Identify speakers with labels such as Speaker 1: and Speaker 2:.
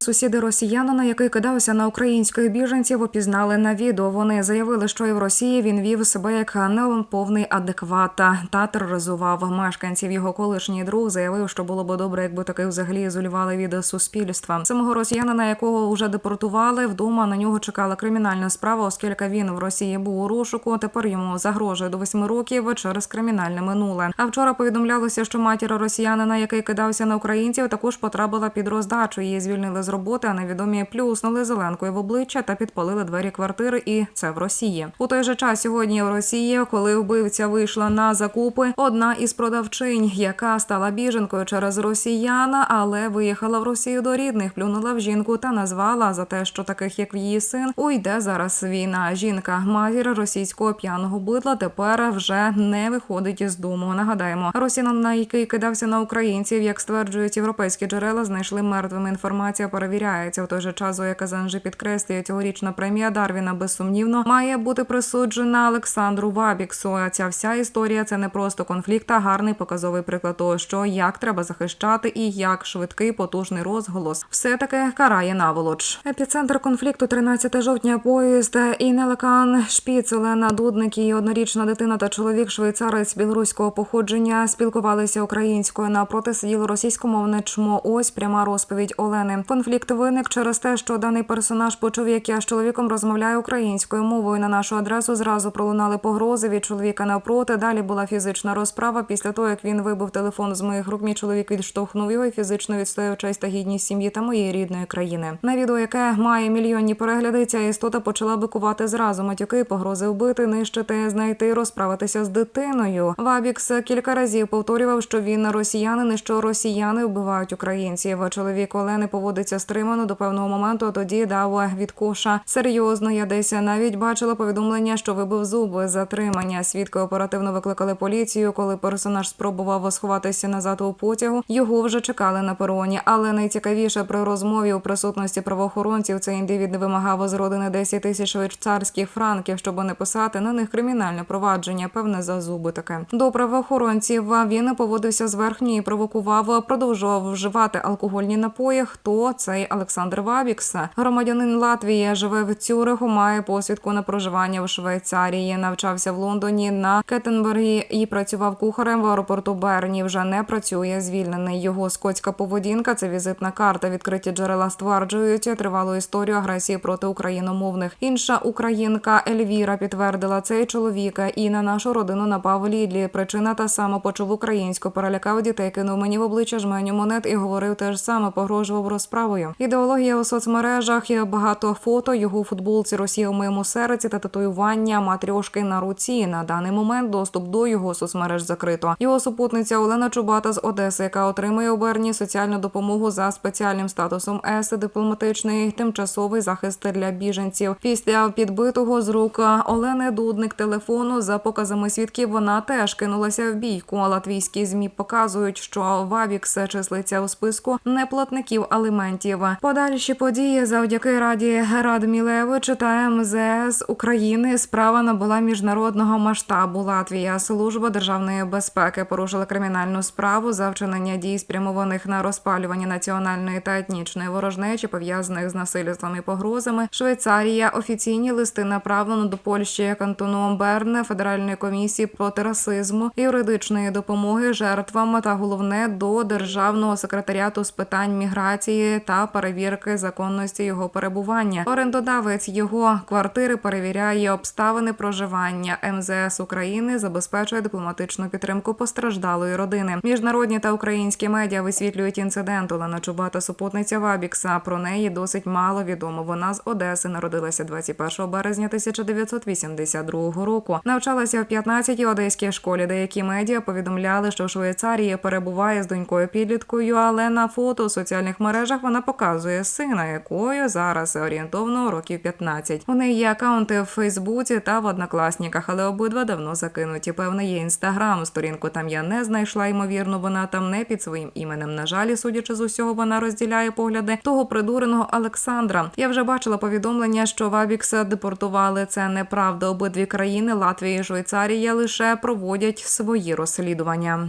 Speaker 1: Сусіди росіянина, який кидався на українських біженців, опізнали на відео. Вони заявили, що і в Росії він вів себе як неповний адекват та тероризував мешканців. Його колишній друг заявив, що було б добре, якби таки взагалі ізолювали від суспільства. Самого росіянина, якого вже депортували, вдома на нього чекала кримінальна справа, оскільки він в Росії був у розшуку. Тепер йому загрожує до восьми років через кримінальне минуле. А вчора повідомлялося, що матір росіянина, який кидався на українців, також потрапила під роздачу. Її звільнили з роботи, а невідомі плюснули зеленкою в обличчя та підпалили двері квартири. І це в Росії. У той же час сьогодні в Росії, коли вбивця вийшла на закупи, одна із продавчинь, яка стала біженкою через росіяна, але виїхала в Росію до рідних, плюнула в жінку та назвала за те, що таких як її син уйде зараз війна. Жінка, матір російського п'яного бидла, тепер вже не виходить із дому. Нагадаємо, росіянин, на який кидався на українців, як стверджують європейські джерела, знайшли мертвими. Інформація перевіряється. У той же час Зоя Казанжи підкреслює, цьогорічна премія Дарвіна безсумнівно має бути присуджена Олександру Вабіксу. А ця вся історія це не просто конфлікт, а гарний показовий приклад того, що як треба захищати і як швидкий потужний розголос все таки карає наволоч. Епіцентр конфлікту 13 жовтня. Поїзд Інелекан Шпіц, Олена Дудник, однорічна дитина та чоловік швейцарець білоруського походження спілкувалися українською. Напроти сиділо російськомовне чмо. Ось пряма розповідь Олени. Конфлікт виник через те, що даний персонаж почув, як я з чоловіком розмовляю українською мовою. На нашу адресу зразу пролунали погрози від чоловіка навпроти. Далі була фізична розправа. Після того як він вибив телефон з моїх рук, мій чоловік відштовхнув його і фізично відстояв честь та гідність сім'ї та моєї рідної країни. На відео, яке має мільйонні перегляди, ця істота почала бикувати зразу. Матюки, погрози вбити, нищити, знайти, розправитися з дитиною. Вабікс кілька разів повторював, що він росіянин і що росіяни вбивають українців. Чоловік Олени поводиться стримано до певного моменту. а Тоді дав від коша серйозно. Я десь навіть бачила повідомлення, що вибив зуби затримання. Свідки оперативно викликали поліцію. Коли персонаж спробував сховатися назад у потягу, його вже чекали на пероні. Але найцікавіше при розмові у присутності правоохоронців цей індивід вимагав з родини 10 тисяч швейцарських франків, щоб не писати на них кримінальне провадження. Певне за зуби таке. До правоохоронців він поводився зверхні і провокував, продовжував вживати алкогольні напої. Хто цей Олександр Вабікс? Громадянин Латвії живе в Цюриху, має посвідку на проживання в Швейцарії. Навчався в Лондоні на Кетенбергі і працював кухарем в аеропорту Берні. Вже не працює. Звільнений його скотська поведінка. Це візитна карта. Відкриті джерела стверджують тривалу історію агресії проти україномовних. Інша українка Ельвіра підтвердила цей чоловік і на нашу родину напав Лідлі. Причина та сама почув українську, перелякав дітей, кинув мені в обличчя жменю монет і говорив те ж саме, погрожував розправою. Ідеологія у соцмережах є багато фото його футболці Росія у моєму серці та татуювання матрьошки на руці. На даний момент доступ до його соцмереж закрито. Його супутниця Олена Чубата з Одеси, яка отримує у Берні соціальну допомогу за спеціальним статусом С, дипломатичний тимчасовий захист для біженців. Після підбитого з рук Олени Дудник телефону за показами свідків вона теж кинулася в бійку. Латвійські змі показують, що Вавікс числиться у списку неплатників аліментів. Подальші події завдяки раді Радмілевич та МЗС України справа набула міжнародного масштабу. Латвія служба державної безпеки порушила кримінальну справу за вчинення дій, спрямованих на розпалювання національної та етнічної ворожнечі, пов'язаних з насильством і погрозами. Швейцарія офіційні листи направлено до Польщі кантону Берне, Федеральної комісії проти расизму, юридичної допомоги жертвам та головне до державного секретаріату з питань міграції та перевірки законності його перебування. Орендодавець його квартири перевіряє обставини проживання. МЗС України забезпечує дипломатичну підтримку постраждалої родини. Міжнародні та українські медіа висвітлюють інцидент. Олена Чубата, супутниця Вабікса. Про неї досить мало відомо. Вона з Одеси народилася 21 березня 1982 року. Навчалася в 15-й одеській школі. Деякі медіа повідомляли, що в Швейцарії перебуває з донькою підліткою, але на фото у соціальних мережах вона показує сина, якою зараз орієнтовно років 15. У неї є акаунти в Фейсбуці та в однокласниках, але обидва давно закинуті. Певне, є інстаграм. Сторінку там я не знайшла. Ймовірно, вона там не під своїм іменем. На жаль, судячи з усього, вона розділяє погляди того придуреного Олександра. Я вже бачила повідомлення, що Вабікса депортували. Це неправда. Обидві країни Латвія і Швейцарія лише проводять свої розслідування.